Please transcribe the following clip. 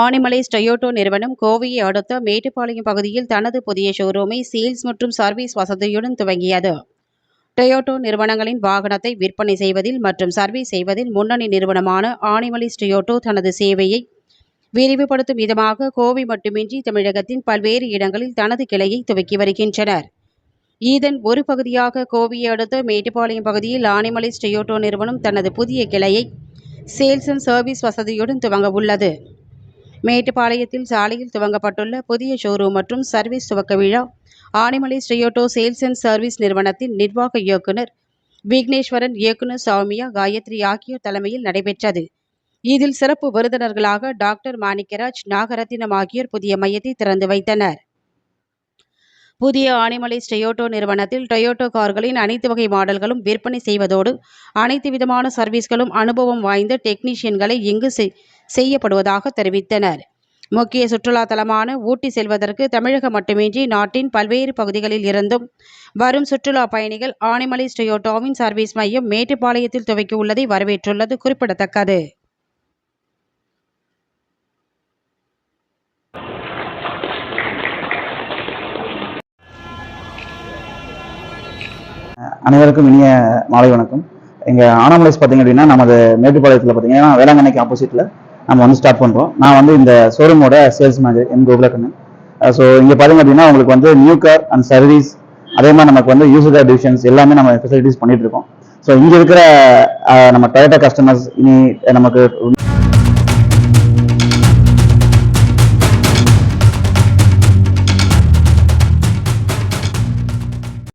Annamalais Toyota நிறுவனம் கோவையை அடுத்த மேட்டுப்பாளையம் பகுதியில் தனது புதிய ஷோரூமை சேல்ஸ் மற்றும் சர்வீஸ் வசதியுடன் துவங்கியது. டொயோட்டோ நிறுவனங்களின் வாகனத்தை விற்பனை செய்வதில் மற்றும் சர்வீஸ் செய்வதில் முன்னணி நிறுவனமான ஆனிமலைஸ் டொயோட்டோ தனது சேவையை விரிவுபடுத்தும் விதமாக கோவை மட்டுமின்றி தமிழகத்தின் பல்வேறு இடங்களில் தனது கிளையை துவக்கி வருகின்றனர். இதன் ஒரு பகுதியாக கோவையை அடுத்த மேட்டுப்பாளையம் பகுதியில் ஆனிமலைஸ் டொயோட்டோ நிறுவனம் தனது புதிய கிளையை சேல்ஸ் அண்ட் சர்வீஸ் வசதியுடன் துவங்க உள்ளது. மேட்டுப்பாளையத்தில் சாலையில் துவங்கப்பட்டுள்ள புதிய ஷோரூம் மற்றும் சர்வீஸ் துவக்க விழா Anaimalai Toyota sales and service நிறுவனத்தின் நிர்வாக இயக்குனர் விக்னேஸ்வரன் இயக்குனர் சௌமியா காயத்ரி ஆகியோர் தலைமையில் நடைபெற்றது. இதில் சிறப்பு விருந்தினர்களாக டாக்டர் மாணிக்கராஜ் நாகரத்தினம் ஆகியோர் புதிய மையத்தை திறந்து வைத்தனர். புதிய ஆனிமலை டொயோட்டோ நிறுவனத்தில் டொயோட்டோ கார்களின் அனைத்து வகை மாடல்களும் விற்பனை செய்வதோடு அனைத்து விதமான சர்வீஸ்களும் அனுபவம் வாய்ந்த டெக்னீஷியன்களை இங்கு செய்யப்படுவதாக தெரிவித்தனர். முக்கிய சுற்றுலா தலமான ஊட்டி செல்வதற்கு தமிழகம் மட்டுமின்றி நாட்டின் பல்வேறு பகுதிகளில் இருந்தும் வரும் சுற்றுலா பயணிகள் ஆனிமலை டொயோட்டோவின் சர்வீஸ் மையம் மேட்டுப்பாளையத்தில் துவக்கியுள்ளதை வரவேற்றுள்ளது குறிப்பிடத்தக்கது. அனைவருக்கும் இனிய மாலை வணக்கம். எங்கள் ஆனாமலைஸ் பார்த்தீங்க அப்படின்னா நமது மேட்டுப்பாளையத்தில் பார்த்தீங்கன்னா வேளாங்கண்ணிக்கு ஆப்போசிட்ல நம்ம வந்து ஸ்டார்ட் பண்ணுறோம் நான் வந்து இந்த ஷோரூமோட சேல்ஸ் மேனேஜர் என் கோகுலக்கண்ணன். ஸோ இங்கே பார்த்தீங்க அப்படின்னா உங்களுக்கு வந்து நியூ கார் அண்ட் சர்வீஸ் அதே மாதிரி நமக்கு வந்து யூசர் கார் டிவிஷன்ஸ் எல்லாமே நம்ம ஃபெசிலிட்டிஸ் பண்ணிட்டு இருக்கோம். ஸோ இங்கே இருக்கிற நம்ம டொயோட்டா கஸ்டமர்ஸ் இனி நமக்கு